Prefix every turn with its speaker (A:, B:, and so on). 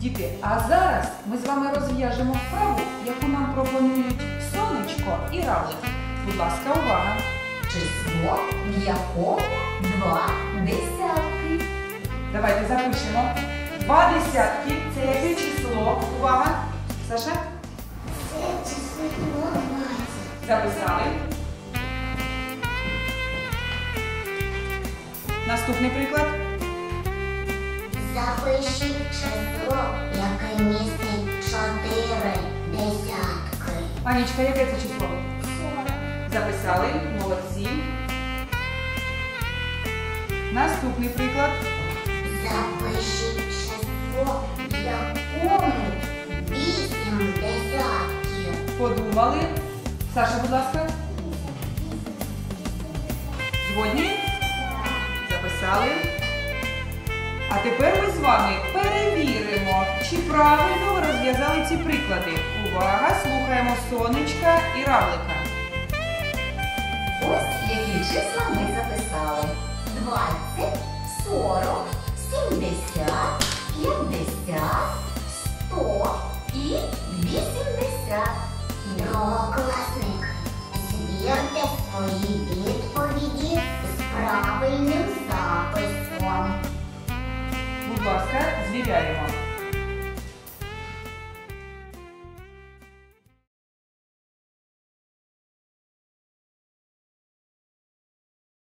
A: Діти, а зараз ми з вами розв'яжемо вправу, яку нам пропонують сонечко і равлик. Будь ласка, увага!
B: Число, в якому два десятки.
A: Давайте запишемо. Два десятки. Це яке число? Увага! Саша?
B: Це число 20.
A: Записали. Наступний приклад.
B: Запишіть число, яке містить чотири десятки.
A: Анічка, яке це число? Записали. Молодці. Наступний приклад.
B: Запишіть число, в якому вісім десятків.
A: Подумали. Саша, будь ласка. Згодні? Записали. А тепер ми з вами перевіримо, чи правильно ви розв'язали ці приклади. Увага! Слухаємо сонечка і равлика.
B: Ось які числа ми записали. 20, 40, 70, 50, 100 і 80. Другокласник, звірте свої відповіді
A: Будь ласка, звіряємо.